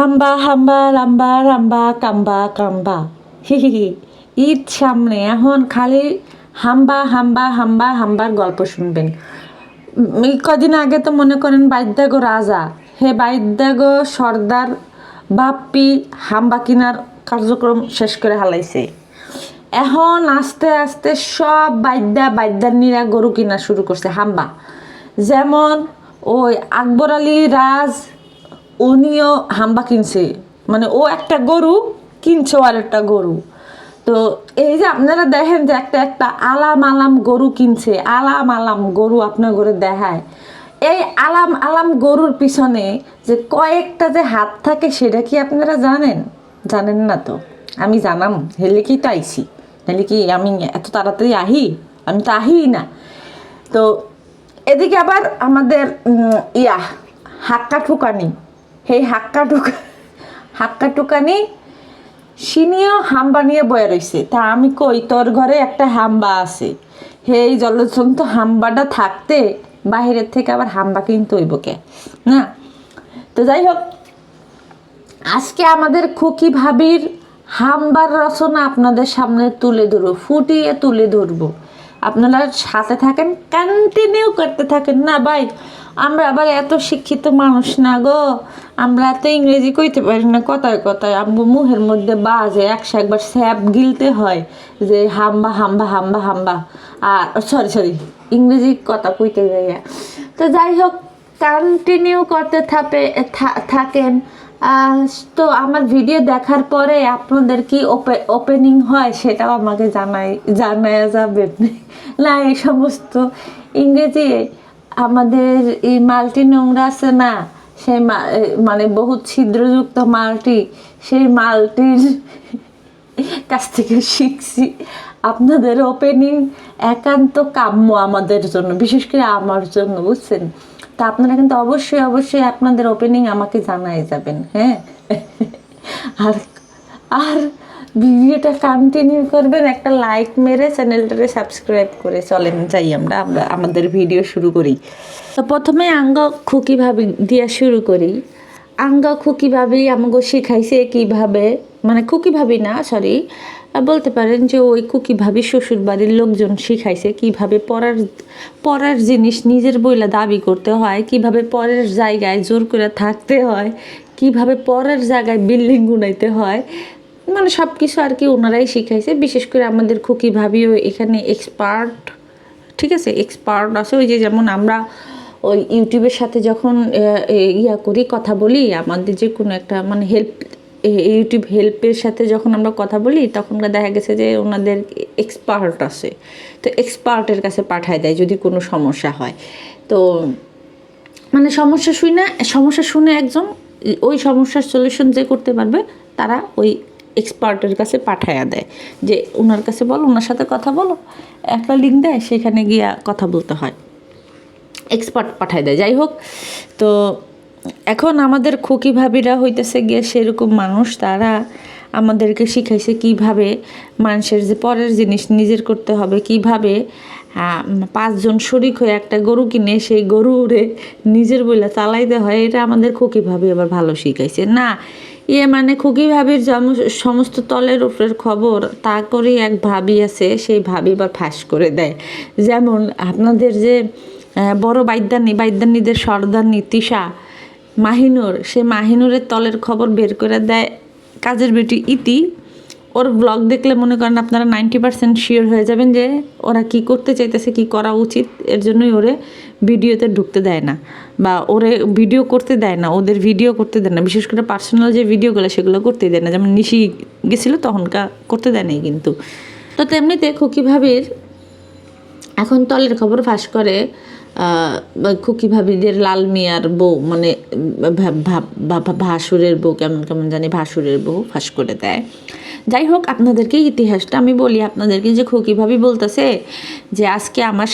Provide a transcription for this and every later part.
হাম্বা হাম্বা লাম্বা রাম্বা, কাম্বা কাম্বা। হি ঈদ সামনে, এখন খালি হাম্বা হাম্বা হাম্বা হাম্বার গল্প শুনবেন। কদিন আগে তো মনে করেন বাইদ্যাগো রাজা। হে বাইদ্যাগো, সর্দার, বাপ্পি, হাম্বা কিনার কার্যক্রম শেষ করে হালাইছে। এখন আস্তে আস্তে সব বাদ্যা বাদ্যান্নীরা গরু কিনা শুরু করছে হাম্বা। যেমন ওই আকবর আলী রাজ উনিও হাম্বা কিনছে। মানে ও একটা গরু, কিনছে আর একটা গরু। তো এই যে আপনারা দেখেন যে একটা একটা আলাম আলাম গরু কিনছে, আলাম আলাম গরু আপনার ঘরে দেখায়। এই আলাম আলাম গরুর পিছনে যে কয়েকটা যে হাত থাকে, সেটা কি আপনারা জানেন? জানেন না তো? আমি জানাম, হেলে কি তো আইসি কি আমি এত তাড়াতাড়ি আহি? আমি তো আহিই না। তো এদিকে আবার আমাদের ইয়া, হাক্কা ঠুকানি। সেই হাক্কা টুকা, হাক্কা টুকানি সিনিও হাম্বা নিয়ে বয়ে রইছে। তা আমি কই, তোর ঘরে একটা হাম্বা আছে। সেই জলজন্ত হাম্বাটা থাকতে বাহিরের থেকে আবার হাম্বা কিনতে হইব কে? না? তো যাই হোক, আজকে আমাদের খুকি ভাবির হাম্বার রচনা আপনাদের সামনে তুলে ধরবো, ফুটিয়ে তুলে ধরবো। আপনারা সাথে থাকেন কন্টিনিউ করতে থাকেন। না ভাই আমরা আবার এত শিক্ষিত মানুষ না গো। আমরা এত ইংরেজি কইতে পারি না কথায় কথায়। আমগো মুখের মধ্যে বাজে একশো একবার স্যাপ গিলতে হয় যে হাম্বা হাম্বা হাম্বা হাম্বা। আর সরি সরি ইংরেজি কথা কইতে যাইয়া। তো যাই হোক কন্টিনিউ করতে থাপে থাকেন। তো আমার ভিডিও দেখার পরে আপনাদের কি ওপেনিং হয় সেটাও আমাকে জানাই, জানায়া যাবে। না, এই সমস্ত ইংরেজি আমাদের এই মালটি নোংরা আছে না, সেই মানে বহুত ছিদ্রযুক্ত মালটি, সেই মালটির কাছ থেকে শিখছি। আপনাদের ওপেনিং একান্ত কাম্য আমাদের জন্য, বিশেষ করে আমার জন্য, বুঝছেন? তা আপনারা কিন্তু অবশ্যই অবশ্যই আপনাদের ওপেনিং আমাকে জানাই যাবেন হ্যাঁ? আর আর ভিডিওটা কন্টিনিউ করবেন, একটা লাইক মেরে চ্যানেলটাকে সাবস্ক্রাইব করে চলেন, যাই আমরা আমরা আমাদের ভিডিও শুরু করি। তো প্রথমে আঙ্গা খুকি ভাবি দিয়া শুরু করি। আঙ্গা খুকি ভাবি আমাকে শিখাইছে কীভাবে মানে খুকি ভাবি না সরি বলতে পারেন যে ওই খুকি ভাবি শ্বশুর বাড়ির লোকজন শিখাইছে কীভাবে পড়ার পড়ার জিনিস নিজের বইলা দাবি করতে হয়, কীভাবে পরের জায়গায় জোর করে থাকতে হয়, কীভাবে পরের জায়গায় বিল্ডিং গুনাইতে হয় মানে সব কিছু আর কি ওনারাই শিখাইছে। বিশেষ করে আমাদের খুকি ভাবিও এখানে এক্সপার্ট ঠিক আছে? এক্সপার্ট আছে। ওই যে যেমন আমরা ওই ইউটিউবের সাথে যখন ইয়া করি, কথা বলি, আমাদের যে কোনো একটা মানে হেল্প ইউটিউব হেল্পের সাথে যখন আমরা কথা বলি তখন দেখা গেছে যে ওনাদের এক্সপার্ট আছে। তো এক্সপার্টের কাছে পাঠায় দেয় যদি কোনো সমস্যা হয়। তো মানে সমস্যা শুনে সমস্যা শুনে একজন, ওই সমস্যার সলিউশন যে করতে পারবে, তারা ওই এক্সপার্টের কাছে পাঠায়া দেয়। যে ওনার কাছে বলো ওনার সাথে কথা বলো, একটা লিঙ্ক দেয়, সেখানে গিয়া কথা বলতে হয়। এক্সপার্ট পাঠায় দেয়। যাই হোক, তো এখন আমাদের খুকি ভাবিরা হইতেছে গিয়ে সেরকম মানুষ, তারা আমাদেরকে শিখাইছে কীভাবে মানুষের যে পরের জিনিস নিজের করতে হবে, কীভাবে পাঁচজন শরিক হয়ে একটা গরু কিনে, সেই গরু উড়ে নিজের বইলা চালাইতে হয়, এটা আমাদের খুকি ভাবি আবার ভালো শিখাইছে। না ইয়ে মানে খুকি ভাবির সমস্ত তলের উপরের খবর, তা করেই এক ভাবি আছে, সেই ভাবি বা ফাঁস করে দেয়। যেমন আপনাদের যে বড় বাইদ্যানী বাইদ্যানীদের সর্দারনী তিশা মাহিনুর, সে মাহিনুরের তলের খবর বের করে দেয় কাজের বেটি ইতি। ওর ব্লগ দেখলে মনে করেন আপনারা নাইনটি পার্সেন্ট শিওর হয়ে যাবেন যে ওরা কি করতে চাইতেছে, কি করা উচিত, এর জন্যই ওরে ভিডিওতে ঢুকতে দেয় না বা ওরে ভিডিও করতে দেয় না, ওদের ভিডিও করতে দেয় না, বিশেষ করে পার্সোনাল যে ভিডিওগুলো সেগুলো করতে দেয় না। যেমন নিশি গেছিল তখনকার করতে দেয় নাই কিন্তু। তো তেমনিতে খুকি ভাবির এখন তলের খবর ফাঁস করে খুকি ভাবিদের লাল মিয়ার বউ মানে ভাসুরের বউ, কেমন কেমন জানি ভাসুরের বউ ফাঁস করে দেয়। যাই হোক, আপনাদেরকে ইতিহাসটা আমি বলি, আপনাদেরকে যে খুকি ভাবি বলতেছে যে, আজকে আমার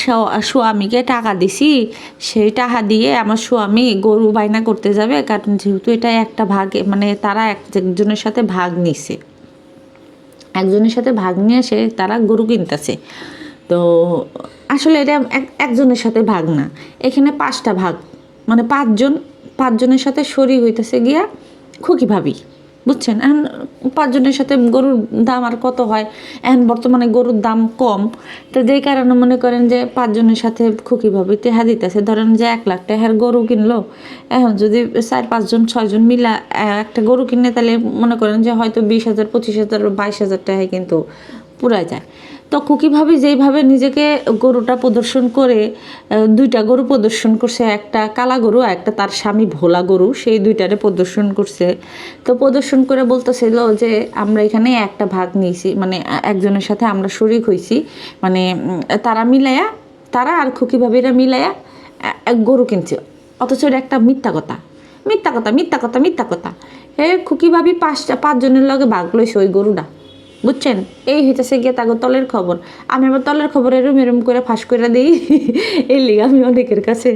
স্বামীকে টাকা দিছি, সেই টাকা দিয়ে আমার স্বামী গরু বায়না করতে যাবে, কারণ যেহেতু এটা একটা ভাগে মানে তারা এক- একজনের সাথে ভাগ নিছে। একজনের সাথে ভাগ নিয়ে এসে তারা গরু কিনতেছে। তো আসলে এটা এক, একজনের সাথে ভাগ না। এখানে পাঁচটা ভাগ মানে পাঁচজন, পাঁচজনের সাথে সরি হইতেছে গিয়া খুকি ভাবি। বুঝছেন? এখন পাঁচজনের সাথে গরুর দাম আর কত হয়? এখন বর্তমানে গরুর দাম কম। তো যেই কারণে মনে করেন যে পাঁচজনের সাথে খুকিভাবে তেহা দিতেছে। ধরেন যে এক লাখ টাকার গরু কিনলো, এখন যদি চার, পাঁচজন, ছয়জন মিলা একটা গরু কিনে তাহলে মনে করেন যে হয়তো বিশ হাজার, পঁচিশ হাজার, বাইশ হাজার টাকায় কিন্তু পুরাই যায়। তো খুকি ভাবি যেইভাবে নিজেকে গরুটা প্রদর্শন করে দুইটা গরু প্রদর্শন করছে, একটা কালা গরু একটা তার স্বামী ভোলা গরু, সেই দুইটারে প্রদর্শন করছে। তো প্রদর্শন করে বলতেছিল যে, আমরা এখানে একটা ভাগ নিয়েছি মানে একজনের সাথে আমরা শরিক হয়েছি মানে তারা মিলাইয়া তারা আর খুকি ভাবিরা মিলাইয়া এক গরু কিনছে। অথচ এটা একটা মিথ্যা কথা। মিথ্যা কথা মিথ্যা কথা মিথ্যা কথা। এ খুকি ভাবি পাঁচটা, পাঁচজনের লগে ভাগ লইছে ওই গরুটা। বুঝছেন? এই হইতেছে গিয়ে তাগো তলের খবর। আমি আমার তলের খবর এরম এরম করে ফাঁস করে দিই। এই লিগে আমি অনেকের কাছে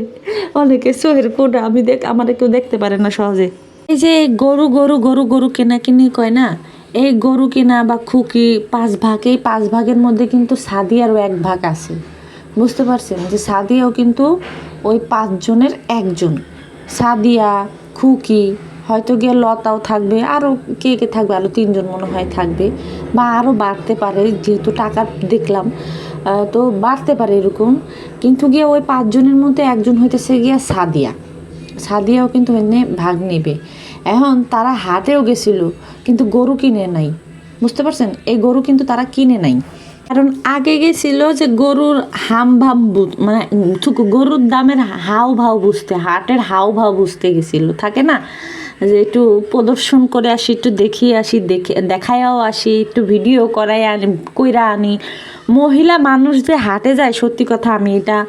অনেকে সোহের কোডা আমি দেখ, আমার কেউ দেখতে পারে না সহজে। এই যে গরু গরু গরু গরু কেনা কিনি কয় না? এই গরু কেনা বা খুকি, পাঁচ ভাগ, এই পাঁচ ভাগের মধ্যে কিন্তু সাদিয়ারও এক ভাগ আছে। বুঝতে পারছেন? যে সাদিয়াও কিন্তু ওই পাঁচজনের একজন। সাদিয়া, খুকি হয়তো গিয়ে লতাও থাকবে আরও কে কে থাকবে আরও তিনজন মনে হয় থাকবে, বা আরও বাড়তে পারে, যেহেতু টাকা দেখলাম তো বাড়তে পারে এরকম, কিন্তু গিয়ে ওই পাঁচজনের মধ্যে একজন হইতেছে গিয়া সাদিয়া। সাদিয়াও কিন্তু এনে ভাগ নেবে। এখন তারা হাটেও গেছিল, কিন্তু গরু কিনে নাই। বুঝতে পারছেন? এই গরু কিন্তু তারা কিনে নাই। কারণ আগে গেছিল যে গরুর হাম ভাম মানে গরুর দামের হাও ভাও বুঝতে, হাটের হাও ভাও বুঝতে গেছিল, থাকে না? যে একটু প্রদর্শন করে আসি, একটু দেখিয়ে আসি, দেখে, দেখায়ও আসি, একটু ভিডিও করাই আনি, কইরা আনি। মহিলা মানুষ যে হাটে যায়, সত্যি কথা আমি এটা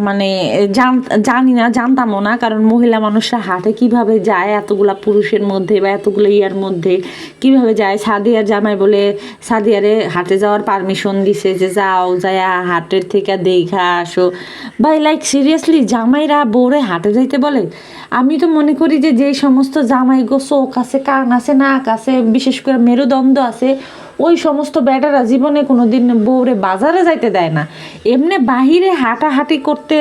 মানে জান- না, জানতামও না, কারণ মহিলা মানুষরা হাটে কীভাবে যায়, এতগুলা পুরুষের মধ্যে বা এতগুলো ইয়ার মধ্যে কীভাবে যায়? সাদিয়ার জামাই বলে, সাদিয়ারে হাটে যাওয়ার পারমিশন দিছে যে যাও, যায়া হাটের থেকে দেখা, আসো। ভাই লাইক সিরিয়াসলি জামাইরা বউরে হাটে যাইতে বলে? আমি তো মনে করি যে যেই সমস্ত জামাই গো চোখ আছে, কান আছে, নাক আছে, বিশেষ করে মেরুদণ্ড আছে ওই সমস্ত বেটারা জীবনে কোনো দিন বউরে বাজারে যাইতে দেয় না। এমনি বাহিরে হাঁটাহাঁটি করতে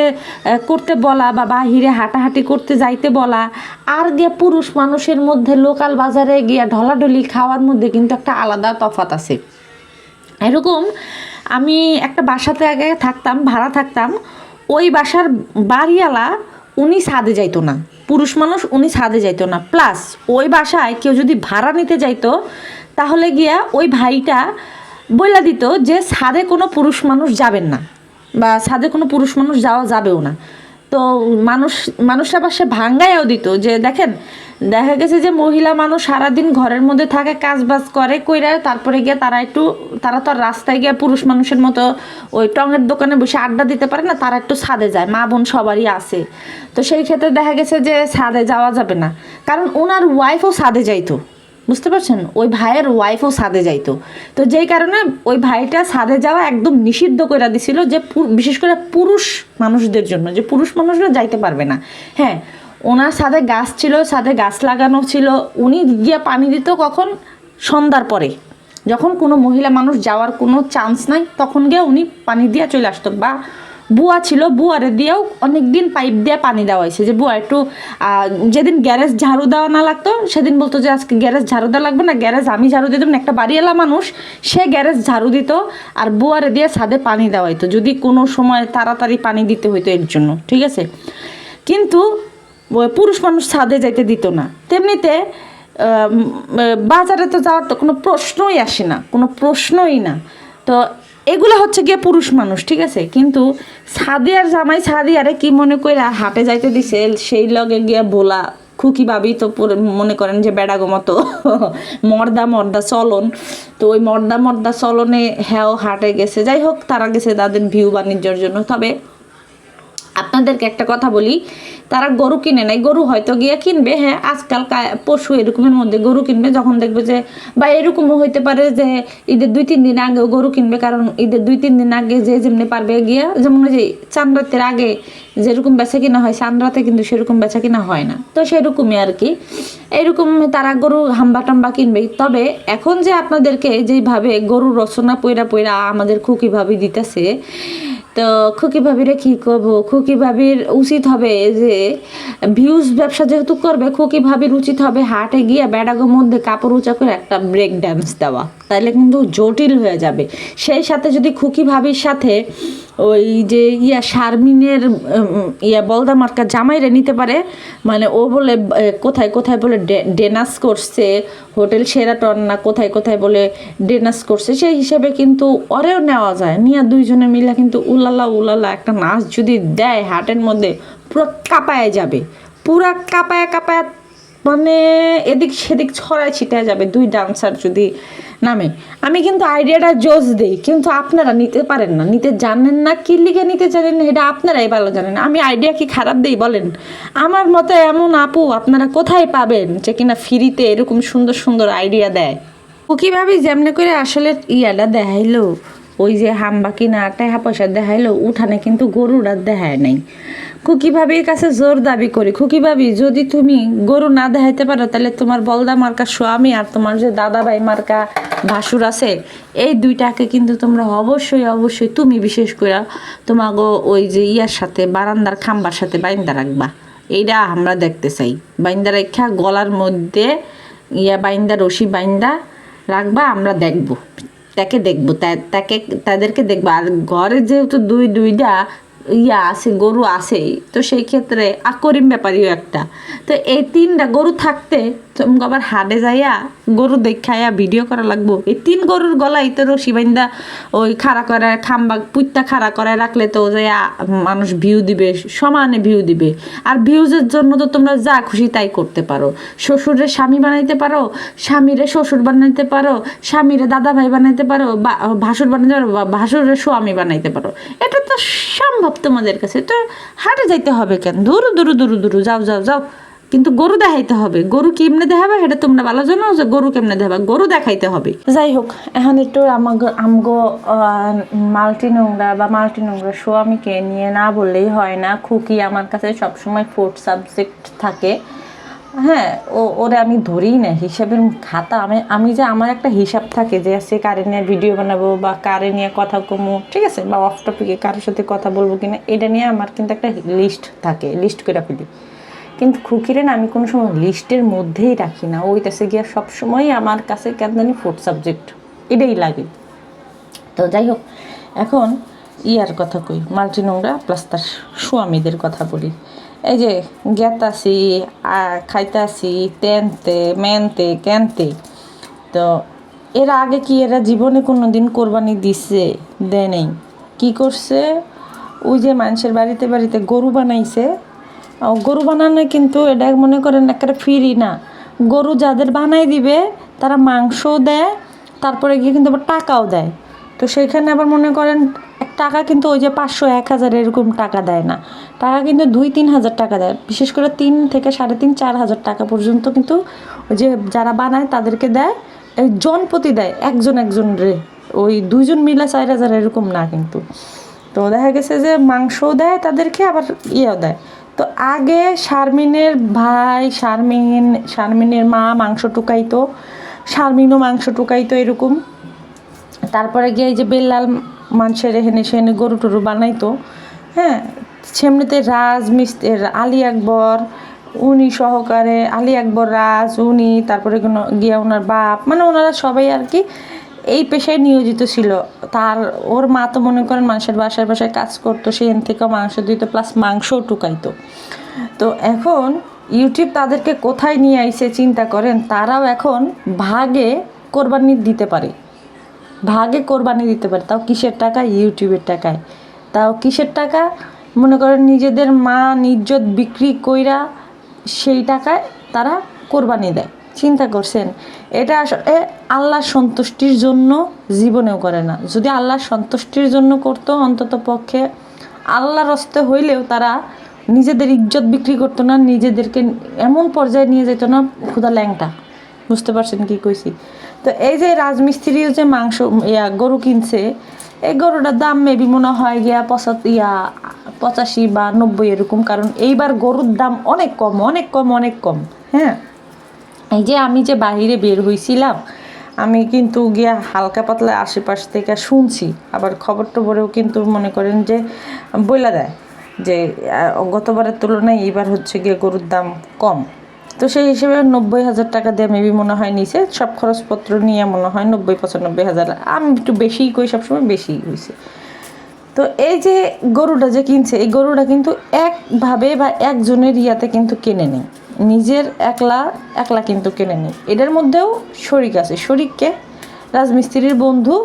করতে বলা বা বাহিরে হাঁটাহাঁটি করতে যাইতে বলা, আর গিয়া পুরুষ মানুষের মধ্যে লোকাল বাজারে গিয়া ঢলাঢলি খাওয়ার মধ্যে কিন্তু একটা আলাদা তফাত আছে। এরকম আমি একটা বাসাতে আগে থাকতাম, ভাড়া থাকতাম, ওই বাসার বাড়িওয়ালা উনি ছাদে যাইতো না। পুরুষ মানুষ উনি ছাদে যাইতো না। প্লাস ওই বাসায় কেউ যদি ভাড়া নিতে যাইতো, তাহলে গিয়া ওই ভাইটা বইলা দিত যে ছাদে কোনো পুরুষ মানুষ যাবেন না বা ছাদে কোনো পুরুষ মানুষ যাওয়া যাবেও না। তো মানুষ, মানুষরা পাশে ভাঙ্গাইও দিত যে দেখেন, দেখা গেছে যে মহিলা মানুষ সারাদিন ঘরের মধ্যে থাকে কাজ বাজ করে, কইরা তারপরে গিয়ে তারা একটু, তারা তো রাস্তায় গিয়ে পুরুষ মানুষের মতো ওই টঙের দোকানে বসে আড্ডা দিতে পারে না, তারা একটু ছাদে যায়, মা বোন সবারই আছে। তো সেই ক্ষেত্রে দেখা গেছে যে ছাদে যাওয়া যাবে না। কারণ ওনার ওয়াইফও ছাদে যাইতো। বুঝতে পারছেন? ওই ভাইয়ের ওয়াইফও সাদে যাইতো। তো যেই কারণে ওই ভাইটা সাদে যাওয়া একদম নিষিদ্ধ করে দিছিল যে বিশেষ করে পুরুষ মানুষদের জন্য, যে পুরুষ মানুষরা যাইতে পারবে না। হ্যাঁ ওনার ছাদে গাছ ছিল, ছাদে গাছ লাগানো ছিল। উনি গিয়ে পানি দিত কখন? সন্ধ্যার পরে। যখন কোনো মহিলা মানুষ যাওয়ার কোনো চান্স নাই, তখন গিয়ে উনি পানি দিয়ে চলে আসতো। বা বুয়া ছিল, বুয়ারে দিয়েও অনেক দিন পাইপ দিয়ে পানি দেওয়া হয়েছে। যে বুয়া একটু যেদিন গ্যারেজ ঝাড়ু দেওয়া না লাগতো, সেদিন বলতো যে আজকে গ্যারেজ ঝাড়ু দেওয়া লাগবে না, গ্যারেজ আমি ঝাড়ু না, একটা বাড়িওয়ালা মানুষ, সে গ্যারেজ ঝাড়ু দিত আর বুয়ারে দিয়ে ছাদে পানি দেওয়া হতো যদি কোনো সময় তাড়াতাড়ি পানি দিতে হইতো এর জন্য, ঠিক আছে? কিন্তু পুরুষ মানুষ ছাদে যাইতে দিত না। তেমনিতে বাজারে তো যাওয়ার তো কোনো প্রশ্নই আসে না, কোনো প্রশ্নই না। তো এগুলো হচ্ছে গিয়ে পুরুষ মানুষ, ঠিক আছে? কিন্তু সাদিয়ার জামাই সাদিয়ারে কি মনে করে হাটে যাইতে দিছে, সেই লগে গিয়া বোলা খুকি ভাবি তো মনে করেন যে বেড়াগো মতো। মর্দা মর্দা চলন। তো ওই মর্দা মর্দা চলনে হ্যাও হাটে গেছে। যাই হোক, তারা গেছে তাদের ভিউ বাণিজ্যর জন্য। তবে আপনাদেরকে একটা কথা বলি, তারা গরু কিনে নাই, গরু হয়তো গিয়ে কিনবে হ্যাঁ আজকাল পশু এরকমের মধ্যে গরু কিনবে, যখন দেখবে যে, বা এরকমও হইতে পারে যে, ঈদের দুই তিন দিন আগেও গরু কিনবে, কারণ ঈদের দুই তিন দিন আগে যে যেমনি পারবে গিয়া, যেমন যে চান আগে যেরকম বেচা কিনা হয়, চান কিন্তু সেরকম বেচা কিনা হয় না। তো সেরকমই আর কি। এরকম তারা গরু হাম্বা টাম্বা কিনবে। তবে এখন যে আপনাদেরকে যেইভাবে গরু রচনা পইরা পইরা আমাদের খুকি দিতেছে তো খুকি ভাবিরে কি করব? খুকি ভাবির উচিত হবে যে ভিউজ ব্যবসা যেহেতু করবে, খুকি ভাবির উচিত হবে হাটে গিয়ে ব্যাডাগোর মধ্যে কাপড় উঁচা করে একটা ব্রেক ড্যান্স দেওয়া। তাহলে কিন্তু জটিল হয়ে যাবে। সেই সাথে যদি খুকি ভাবির সাথে ওই যে ইয়া শারমিনের ইয়া বলদা মার্কা জামাইরে নিতে পারে। মানে ও বলে কোথায় কোথায় বলে ডেনাস করছে, হোটেল সেরাটন না কোথায় কোথায় বলে ডেনাস করছে, সেই হিসেবে কিন্তু ওরেও নেওয়া যায়। নিয়ে দুইজনে মিলে কিন্তু উলালা উলালা একটা নাচ যদি দেয় হাটের মধ্যে, পুরো কাঁপায় যাবে। পুরা কাঁপায় কাঁপায় মানে এদিক সেদিক ছড়ায় ছিটায় যাবে দুই ডান্সার যদি নামে। আমি কিন্তু আইডিয়াটা জোস দেই, কিন্তু আপনারা নিতে পারেন না। নিতে জানেন না, কি লিখে নিতে জানেন না, এটা আপনারাই ভালো জানেন। আমি আইডিয়া কি খারাপ দেই বলেন? আমার মতে এমন আপু, আপনারা কোথায় পাবেন যে কিনা ফ্রিতে এরকম সুন্দর সুন্দর আইডিয়া দেয়? ও কীভাবে যেমনি করে আসলে ইয়াটা দেখাইলো, ওই যে হাম্বা কিনা টাকা পয়সা দেখাইলো, উঠানে কিন্তু গরুরা দেখায় নাই। খুকি ভাবির কাছে জোর দাবি করি। খুকি ভাবি, যদি তুমি গরু না দেখাইতে পারো, তাহলে তোমার বলদা মার্কা স্বামী আর তোমার যে দাদা ভাই মার্কা ভাসুর আছে, এই দুইটাকে কিন্তু তোমরা অবশ্যই অবশ্যই তুমি বিশেষ করে তোমাগো ওই যে ইয়ার সাথে, বারান্দার খাম্বার সাথে বাইন্দা রাখবা। এইটা আমরা দেখতে চাই। বাইন্দা রেখা গলার মধ্যে ইয়া বাইন্দা, রশি বাইন্দা রাখবা, আমরা দেখব। তাকে দেখব তাকে, তাদেরকে দেখব। আর ঘরে যেহেতু দুই দুইটা ইয়া আছে, গরু আছে। তো সেই ক্ষেত্রে আকরিম ব্যাপারীও একটা। তো এই তিনটা গরু থাকতে আবার হাটে যাইয়া গরু দেখাইয়া ভিডিও করা লাগবো। এই তিন গরুর গলায় তো রশি বাইন্দা ওই খাড়া করে খাম্বা পুত্তা খাড়া করে রাখলে তো যাইয়া মানুষ ভিউ দিবে, সমানে ভিউ দিবে। আর ভিউজের জন্য তো তোমরা যা খুশি তাই করতে পারো। শ্বশুরের স্বামী বানাইতে পারো, স্বামীরে শ্বশুর বানাইতে পারো, স্বামীরে দাদা ভাই বানাইতে পারো, বা, ভাসুর বানাইতে পারো, বা, ভাসুরের স্বামী বানাইতে পারো। এটা তো সম্ভব তোমাদের কাছে। তো হাটে যাইতে হবে কেন? দূরু দূরু দূরু দূরু, যাও যাও যাও। কিন্তু গরু দেখাইতে হবে। গরু কেমনে দেখাবে সেটা তোমরা ভালো জানো যে গরু কেমনে দেখাবে। গরু দেখাইতে হবে। যাই হোক, এখন একটু আমাগো আমগো মাল্টি নোংরা বা মাল্টি নোংরা শো আমিকে নিয়ে না বললেই হয় না। খুকি আমার কাছে সবসময় ফোর্থ সাবজেক্ট থাকে। হ্যাঁ ও, ওরে আমি ধরি না, হিসাবের খাতা। আমি আমি যে আমার একটা হিসাব থাকে যে সে কারে নিয়ে ভিডিও বানাবো বা কারে নিয়ে কথা কমু, ঠিক আছে? বা অফ টপিকে কারোর সাথে কথা বলব কিনা, এটা নিয়ে আমার কিন্তু একটা লিস্ট থাকে লিস্ট করে ফেলি। কিন্তু খুকিরে না, আমি কোনো সময় লিস্টের মধ্যেই রাখি না। ওইটাছে গিয়া সবসময় আমার কাছে কেন জানি ফোর্থ সাবজেক্ট এটাই লাগে। তো যাই হোক, এখন ইয়ার কথা কই মাল্টি নোংরা প্লাস তার স্বামীদের কথা বলি। এই যে গেতাছি খাইতাছি, তেনতে, মেনতে, কেনতে। তো এর আগে কি এরা জীবনে কোনো দিন কোরবানি দিছে? দেয় নেই। কী করছে? ওই যে মানুষের বাড়িতে বাড়িতে গরু বানাইছে গরু বানানো কিন্তু এটা মনে করেন একটা ফ্রি না। গরু যাদের বানাই দিবে, তারা মাংসও দেয়, তারপরে গিয়ে কিন্তু আবার টাকাও দেয়। তো সেইখানে আবার মনে করেন টাকা কিন্তু ওই যে পাঁচশো, এক হাজার এরকম টাকা দেয় না। টাকা কিন্তু দুই, তিন হাজার টাকা দেয়। বিশেষ করে তিন থেকে সাড়ে তিন, চার হাজার টাকা পর্যন্ত কিন্তু ওই যে যারা বানায় তাদেরকে দেয়। এই জনপতি দেয়, একজন একজন রে। ওই দুইজন মিলে চার হাজার এরকম না কিন্তু। তো দেখা গেছে যে মাংসও দেয় তাদেরকে, আবার ইয়েও দেয়। তো আগে শারমিনের ভাই, শারমিন, শারমিনের মা মাংস টুকাইতো, শারমিনও মাংস টুকাইতো এরকম। তারপরে গিয়ে এই যে বেল্লাল মানুষের এখানে সেখানে গরু টরু বানাইতো। হ্যাঁ সেমনিতে রাজ, মিস্ত্রি, আলী আকবর, উনি সহকারে, আলী আকবর, রাজ, উনি, তারপরে গিয়ে ওনার বাপ মানে ওনারা সবাই আর কি এই পেশায় নিয়োজিত ছিল। তার, ওর মা তো মনে করেন মানুষের বাসায় বাসায় কাজ করতো সেখান থেকেও মাংস দিত প্লাস মাংসও টুকাইতো। তো এখন ইউটিউব তাদেরকে কোথায় নিয়ে আইসে চিন্তা করেন, তারাও এখন ভাগে কোরবানি দিতে পারে। ভাগে কোরবানি দিতে পারে, তাও কিসের টাকা? ইউটিউবের টাকায়। তাও কিসের টাকা? মনে করেন নিজেদের মা নিজ্জত বিক্রি কইরা সেই টাকায় তারা কোরবানি দেয়। চিন্তা করছেন, এটা আসলে আল্লাহর সন্তুষ্টির জন্য জীবনেও করে না। যদি আল্লাহর সন্তুষ্টির জন্য করতো অন্তত পক্ষে, আল্লাহর অস্তে হইলেও তারা নিজেদের ইজ্জত বিক্রি করতো না, নিজেদেরকে এমন পর্যায়ে নিয়ে যেত না ক্ষুদা ল্যাংটা। বুঝতে পারছেন কি কইছি? তো এই যে রাজমিস্ত্রিও যে মাংস, ইয়া গরু কিনছে, এই গরুটার দাম মেবি মনে হয় গিয়া পঁচাত ইয়া পঁচাশি বা নব্বই এরকম, কারণ এইবার গরুর দাম অনেক কম অনেক কম অনেক কম হ্যাঁ? এই যে আমি যে বাইরে বের হয়েছিলাম আমি কিন্তু গিয়া হালকা পাতলা আশেপাশ থেকে শুনছি। আবার খবর টবরেও কিন্তু মনে করেন যে বইলা দেয় যে গতবারের তুলনায় এবার হচ্ছে গিয়ে গরুর দাম কম। তো সেই হিসেবে নব্বই হাজার টাকা দিয়ে মেবি মনে হয় নিছে। সব খরচপত্র নিয়ে মনে হয় নব্বই, পঁচানব্বই হাজার। আমি একটু বেশিই কই, সবসময় বেশিই হয়েছে তো এই যে গরুটা যে কিনছে, এই গরুটা কিন্তু একভাবে বা একজনের ইয়াতে কিন্তু কিনে নেই। নিজের একলা একলা কিন্তু কিনে নেই। এটার মধ্যেও শরিক আছে। শরিককে রাজমিস্ত্রির বন্ধু।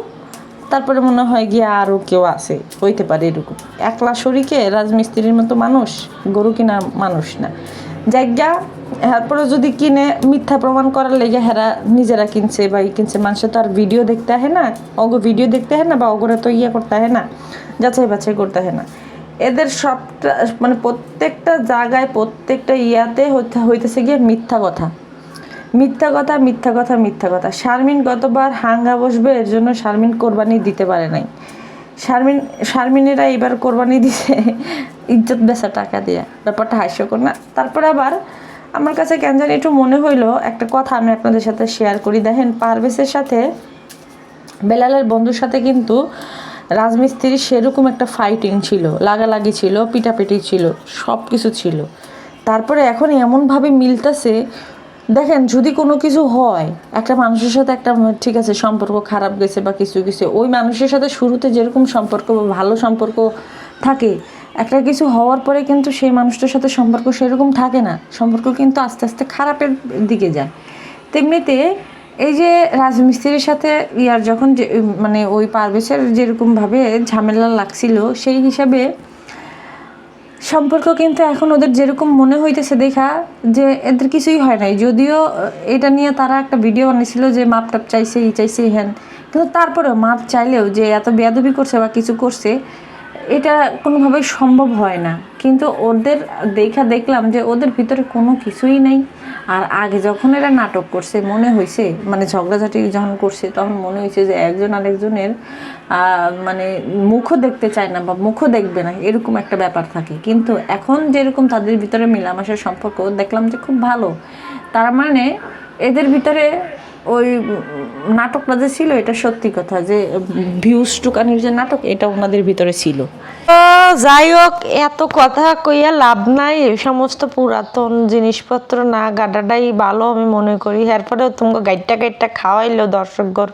তারপরে মনে হয় গিয়ে আরও কেউ আছে। হইতে পারে এরকম। একলা শরিকে রাজমিস্ত্রির মতো মানুষ, গরু কিনা মানুষ না। জায়গা তারপরে যদি কিনে মিথ্যা প্রমাণ করার লেগে হেরা নিজেরা কিনছে বা ই কিনছে মানুষের তো আর ভিডিও দেখতে হয় না, অগ ভিডিও দেখতে হয় না বা অগরে তো ইয়ে করতে হয় না যাচাই বাছাই করতে হয় না। এদের সবটা মানে প্রত্যেকটা জায়গায় প্রত্যেকটা ইয়াতে হইতে- হইতেছে গিয়ে মিথ্যা কথা। মিথ্যা কথা মিথ্যা কথা মিথ্যা কথা। শারমিন গতবার হাঙ্গা বসবে, এর জন্য শারমিন কোরবানি দিতে পারে নাই। শারমিন, শারমিনেরা এবার কোরবানি দিছে। ইজ্জত বেচা টাকা দিয়ে। ব্যাপারটা হাস্যকর না। তারপর আবার আমার কাছে কেন জানি একটু মনে হইল, একটা কথা আমি আপনাদের সাথে শেয়ার করি। দেখেন পারভেসের সাথে বেলালের বন্ধুর সাথে কিন্তু রাজমিস্ত্রির সেরকম একটা ফাইটিং ছিল, লাগালাগি ছিল, পিটাপিটি ছিল সব কিছু ছিল। তারপরে এখন এমনভাবে মিলতেছে, দেখেন যদি কোনো কিছু হয়, একটা মানুষের সাথে একটা, ঠিক আছে, সম্পর্ক খারাপ গেছে বা কিছু কিছু ওই মানুষের সাথে শুরুতে যেরকম সম্পর্ক বা ভালো সম্পর্ক থাকে, একটা কিছু হওয়ার পরে কিন্তু সেই মানুষটার সাথে সম্পর্ক সেরকম থাকে না। সম্পর্ক কিন্তু আস্তে আস্তে খারাপের দিকে যায়। তেমনিতে এই যে রাজমিস্ত্রির সাথে ইয়ার যখন যে মানে ওই পারভেজের যেরকমভাবে ঝামেলা লাগছিল, সেই হিসাবে সম্পর্ক কিন্তু এখন ওদের যেরকম মনে হইতেছে দেখা, যে এদের কিছুই হয় নাই। যদিও এটা নিয়ে তারা একটা ভিডিও বানিয়েছিল যে মাপ টাপ চাইছে, ই চাইছে হ্যান কিন্তু তারপরেও মাপ চাইলেও যে এত বেয়াদবি করছে বা কিছু করছে এটা কোনোভাবেই সম্ভব হয় না। কিন্তু ওদের দেখা দেখলাম যে ওদের ভিতরে কোনো কিছুই নাই। আর আগে যখন এরা নাটক করছে, মনে হয়েছে মানে ঝগড়াঝাটি যখন করছে, তখন মনে হয়েছে যে একজন আরেকজনের মানে মুখও দেখতে চায় না বা মুখও দেখবে না, এরকম একটা ব্যাপার থাকে। কিন্তু এখন যেরকম তাদের ভিতরে মেলামেশার সম্পর্ক, দেখলাম যে খুব ভালো। তার মানে এদের ভিতরে ওই নাটকটা যে ছিল, এটা সত্যি কথা যে, ভিউজ টুকানির যে নাটক, এটা ওনাদের ভিতরে ছিল। যাই হোক, এত কথা কইয়া লাভ নাই। সমস্ত পুরাতন জিনিসপত্র না গাডাটাই ভালো আমি মনে করি। এরপরেও তোমাকে গাইডটা গাইডটা খাওয়াইলো দর্শকগর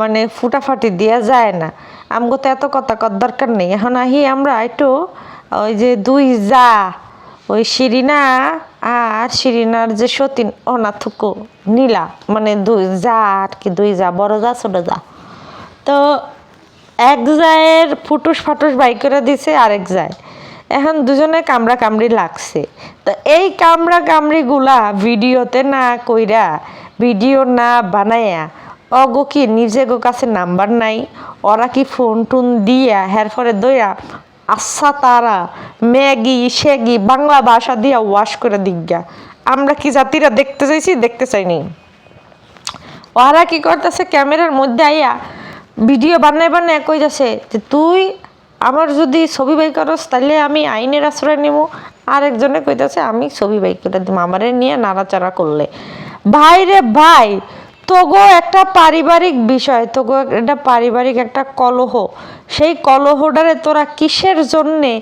মানে ফুটাফাটি দেওয়া যায় না। আমগো তো এত কথা কর দরকার নেই। এখন আহি আমরা একটু ওই যে দুই যা, ওই শিরিনা আর শিরিনার যে সতীন, অনাথুকু, নীলা মানে দুই যা আর কি, দুই যা, বড় যা, ছোট যা। তো এক জায়ের ফুটুস ফাটুস বাই করে দিছে আরেক যায় এখন দুজনে কামড়া কামড়ি লাগছে। তো এই কামড়া কামড়িগুলা ভিডিওতে না কইরা, ভিডিও না বানাইয়া অগো কি নিজে গো কাছে নাম্বার নাই, ওরা কি ফোন টুন দিয়া হের পরে দইয়া আচ্ছা তারা ম্যাগি শেগি বাংলা ভাষা দিয়া ওয়াশ করে দিগা। আমরা কি জাতিরা দেখতে চাইছি? দেখতে চাইনি। ওরা কি করতেছে? ক্যামেরার মধ্যে আইয়া ভিডিও বানায় বানায় কই যাচ্ছে যে, তুই আমার যদি ছবি বাই করস তাহলে আমি আইনের আশ্রয় নেব আর একজনে কইতাছে, আমি ছবি বাই করে দিব আমারে নিয়ে নাড়াচাড়া করলে। ভাই রে ভাই তোগো একটা পারিবারিক বিষয়, তোগো একটা পারিবারিক একটা কলহ। সেই কলহটারে তোরা কিসের জন্যে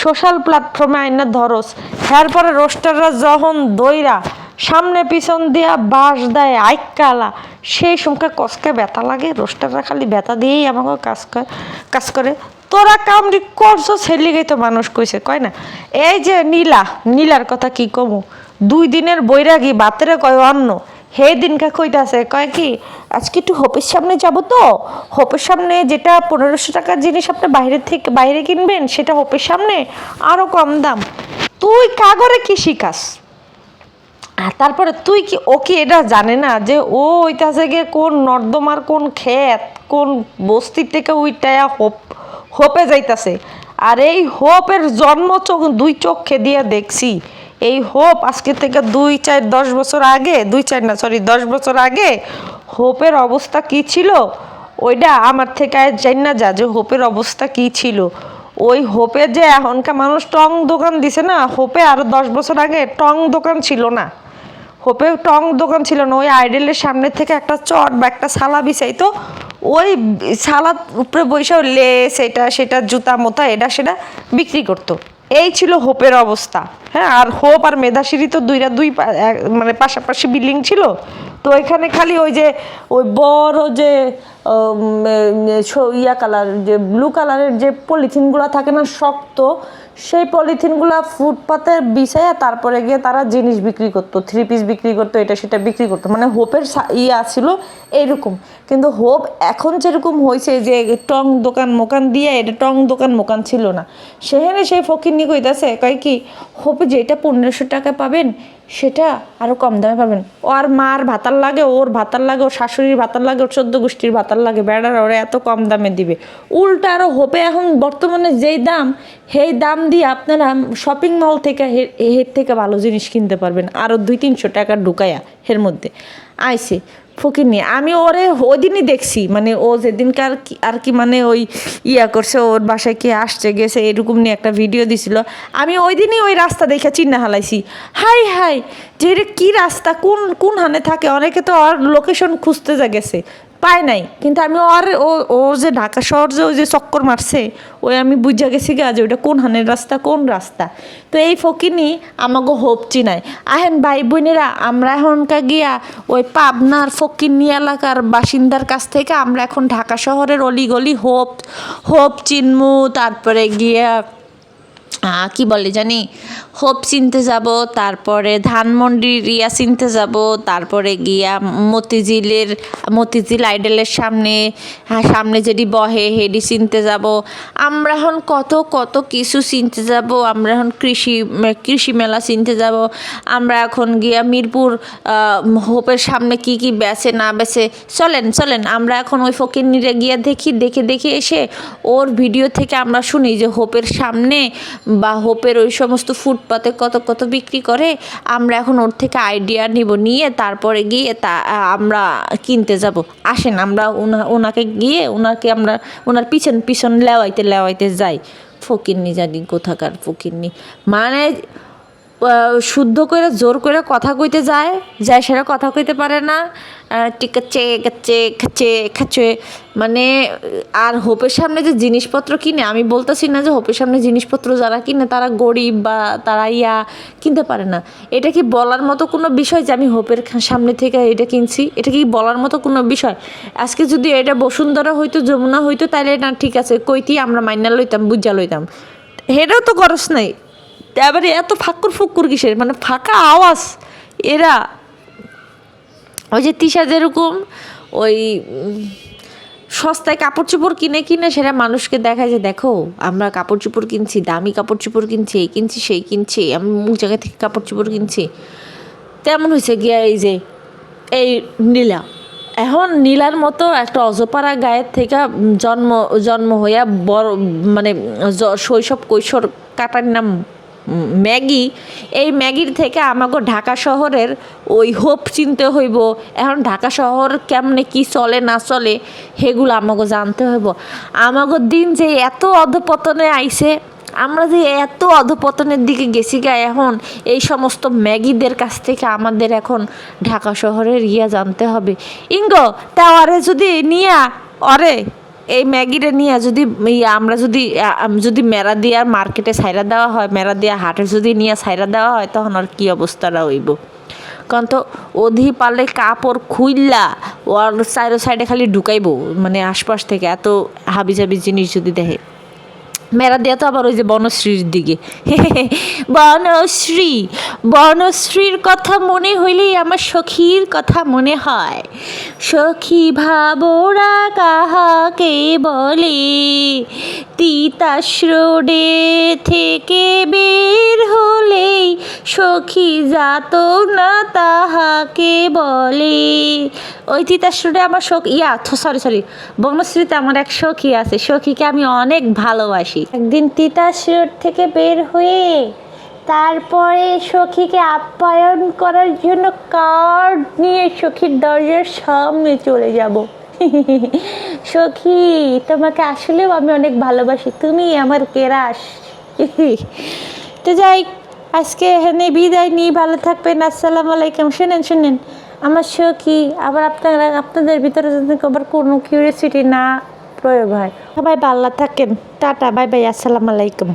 সোশ্যাল প্ল্যাটফর্মে আইনা ধরস? তারপরে রোস্টাররা যখন দইরা সামনে পিছন দিয়া বাঁশ দেয় আইকালা সেই সময় কসকে ব্যথা লাগে। রোস্টাররা খালি ব্যথা দিয়েই আমাকে কাজ করে কাজ করে। তোরা কামড়ি করছ ছেলিগেই তো মানুষ কইছে, কয় না? এই যে নীলা, নীলার কথা কি কমু? দুই দিনের বৈরাগী বাতেরে কয়, অন্ন। হে দিনকা কইতাছে, কয় কি, আজকে একটু হোপের সামনে যাব তো? হোপের সামনে যেটা পনেরোশো টাকার জিনিস আপনি বাইরে থেকে, বাইরে কিনবেন, সেটা হোপের সামনে আরও কম দাম। তুই কাগরে কি শিখাস? আর তারপরে তুই কি, ও কি এটা জানে না যে ও ওইটাছে গিয়ে কোন নর্দমার কোন ক্ষেত, কোন বস্তি থেকে ওইটায়া হোপ, হোপে যাইতাছে? আর এই হোপের জন্ম চোখ, দুই চোখে দিয়ে দেখছি। এই হোপ আজকে থেকে দুই চার, দশ বছর আগে, দুই চার না সরি দশ বছর আগে হোপের অবস্থা কি ছিল? ওইটা আমার থেকে আর জানি না যা, যে হোপের অবস্থা কি ছিল। ওই হোপে যে এখনকার মানুষ টং দোকান দিছে না, হোপে আরও দশ বছর আগে টং দোকান ছিল না। হোপে টং দোকান ছিল না, ওই আইডেলের সামনে থেকে একটা চট বা একটা সালা বিছাইতো, ওই সালাদ উপরে বৈশাও লেস, এটা, সেটা, জুতা, মোতা, এটা, সেটা বিক্রি করতো। এই ছিল হোপের অবস্থা। হ্যাঁ আর হোপ আর মেধাশিরি তো দুইটা দুই মানে পাশাপাশি বিল্ডিং ছিল। তো এখানে খালি ওই যে, ওই বড় যে ইয়া কালার, যে ব্লু কালারের যে পলিথিনগুলো থাকে না, শক্ত সেই পলিথিনগুলো ফুটপাতে বিছাইয়া তারপরে গিয়ে তারা জিনিস বিক্রি করতো থ্রি পিস বিক্রি করতো, এটা সেটা বিক্রি করতো। মানে হোপের ইয়ে ইয়া ছিল এইরকম। কিন্তু হোপ এখন যেরকম হয়েছে যে টং দোকান মোকান দিয়ে এটা টং দোকান মোকান ছিল না। সেখানে সেই ফকির নিয়ে কইতাছে, কয় কি, হোপে যেটা পনেরোশো টাকা পাবেন সেটা আরও কম দামে পাবেন। ও আর মার ভাতার লাগে, ওর ভাতার লাগে, ওর শাশুড়ির ভাতার লাগে, ওর সদ্য গোষ্ঠীর ভাতার লাগে, বেড়ার ওরা এত কম দামে দিবে। উল্টা আরও হবে এখন বর্তমানে যেই দাম, সেই দাম দিয়ে আপনারা শপিং মল থেকে হের থেকে ভালো জিনিস কিনতে পারবেন। আরও দুই তিনশো টাকা ঢুকায়া এর মধ্যে। আইসে ফকির নিয়ে আমি ওরে ওই দিনই দেখছি মানে ও যেদিনকার কি- আর কি মানে ওই ইয়া করছে, ওর বাসায় কি আসছে, গেছে, এরকম নিয়ে একটা ভিডিও দিছিল। আমি ওই দিনই ওই রাস্তা দেখে চিন্না হালাইছি। হাই হাই, যে এটা কী রাস্তা, কোন কোন হানে থাকে? অনেকে তো আর লোকেশন খুঁজতে যা গেছে। পায় নাই। কিন্তু আমি ওর, ও ও যে ঢাকা শহর যে ওই যে চক্কর মারছে, ওই আমি বুঝা গেছি গা যে ওইটা কোন হানের রাস্তা, কোন রাস্তা। তো এই ফকিনি আমাকে হোপ চিনায়। আহেন ভাই বোনেরা আমরা এখনকার গিয়া ওই পাবনার ফকিনি এলাকার বাসিন্দার কাছ থেকে আমরা এখন ঢাকা শহরের অলিগলি হোপ হোপ চিনমু। তারপরে গিয়া কি বলে জানি? হোপ চিনতে যাব তারপরে ধানমন্ডির রিয়া চিনতে যাব তারপরে গিয়া মতিঝিলের মতিঝিল আইডেলের সামনে হ্যাঁ, সামনে যেটি বহে হেডি চিনতে যাব। আমরা এখন কত কত কিছু চিনতে যাব আমরা এখন কৃষি কৃষি মেলা চিনতে যাব। আমরা এখন গিয়া মিরপুর হোপের সামনে কি কি বেছে না বেচে চলেন চলেন আমরা এখন ওই ফকিরনিরে গিয়া দেখি দেখে দেখে এসে ওর ভিডিও থেকে আমরা শুনি যে হোপের সামনে বা হোপের ওই সমস্ত ফুটপাতে কত কত বিক্রি করে, আমরা এখন ওর থেকে আইডিয়া নিব, নিয়ে তারপরে গিয়ে তা, আমরা কিনতে যাব। আসেন, আমরা ওনা, ওনাকে গিয়ে ওনাকে আমরা, ওনার পিছন পিছন লেওয়াইতে লেওয়াইতে যাই। ফকিরনি জানি কোথাকার ফকিরনি মানে শুদ্ধ করে, জোর করে কথা কইতে যায়। যায় সেটা কথা কইতে পারে না। টিকাচ্ছে কাচ্ছে খাচ্ছে খাচ্ছে মানে আর হোপের সামনে যে জিনিসপত্র কিনে, আমি বলতেছি না যে হোপের সামনে জিনিসপত্র যারা কিনে, তারা গরিব বা তারা ইয়া, কিনতে পারে না। এটা কি বলার মতো কোনো বিষয় যে আমি হোপের সামনে থেকে এটা কিনছি? এটা কি বলার মতো কোনো বিষয়? আজকে যদি এটা বসুন্ধরা হইতো, যমুনা হইতো তাহলে না ঠিক আছে, কইতি আমরা মাইনা লইতাম বুঝা লইতাম। হেটাও তো খরচ নাই। তারপরে এত ফাক্কুর ফুক্কুর কিসের? মানে ফাঁকা আওয়াজ। এরা ওই যে তিশা যেরকম, ওই সস্তায় কাপড় চোপড় কিনে কিনে সেটা মানুষকে দেখায় যে, দেখো, আমরা কাপড় চোপড় কিনছি, দামি কাপড় চোপড় কিনছি, এই কিনছি, সেই কিনছি, আমি মুখ জায়গা থেকে কাপড় চোপড় কিনছি। তেমন হয়েছে গিয়া এই যে, এই নীলা। এখন নীলার মতো একটা অজপাড়া গায়ের থেকে জন্ম জন্ম হইয়া বড় মানে শৈশব কৈশোর কাটার নাম ম্যাগি, এই ম্যাগির থেকে আমাকে ঢাকা শহরের ওই হোপ চিনতে হইব। এখন ঢাকা শহর কেমনে কি চলে, না চলে, সেগুলো আমাকে জানতে হইব। আমাকে দিন যে এত অধপতনে আইছে, আমরা যে এত অধপতনের দিকে গেছি গা এখন, এই সমস্ত ম্যাগিদের কাছ থেকে আমাদের এখন ঢাকা শহরের ইয়া জানতে হবে। ইঙ্গো তা অরে যদি নিয়া, অরে। এই ম্যাগিটা নিয়ে যদি আমরা যদি যদি মেরা দিয়ে মার্কেটে সাইরা দেওয়া হয়, মেরা দিয়া হাটে যদি নিয়ে সাইরা দেওয়া হয়, তখন আর কী অবস্থাটা হইব? কারণ তো অধি পারলে কাপড় খুইল্লা ওর সাইড সাইডে খালি ঢুকাইবো মানে আশপাশ থেকে এত হাবিজাবি জিনিস যদি দেখে। মেরা দেয়া তো আবার ওই যে বনশ্রীর দিকে। বনশ্রী, বনশ্রীর কথা মনে হইলেই আমার সখীর কথা মনে হয়। সখী ভাবরা কাহাকে বলে? তিতাস রোডে থেকে বের হলেই সখী যাত না তাহাকে বলে? ওই তিতাস রোডে আমার সখ ইয়া সরি সরি বনশ্রীতে আমার এক সখী আছে। সখীকে আমি অনেক ভালোবাসি। একদিন তিতাস রোড থেকে বের হয়ে তারপরে সখীকে আপ্যায়ন করার জন্য কার্ড নিয়ে সখীর দরজার সামনে চলে যাব। সখী, তোমাকে আসলেও আমি অনেক ভালোবাসি। তুমি আমার কেরাস। তো যাই, আজকে এখানে বিদায় নিয়ে ভালো থাকবেন। আসসালামু আলাইকুম। শুনেন শুনেন। আমার সখী, আবার আপনারা, আপনাদের ভিতরে যদি আবার কোনো কিউরিয়াসিটি না প্রয়োগ হয়। সবাই ভালো থাকেন। টাটা বাই বাই আসসালামু আলাইকুম।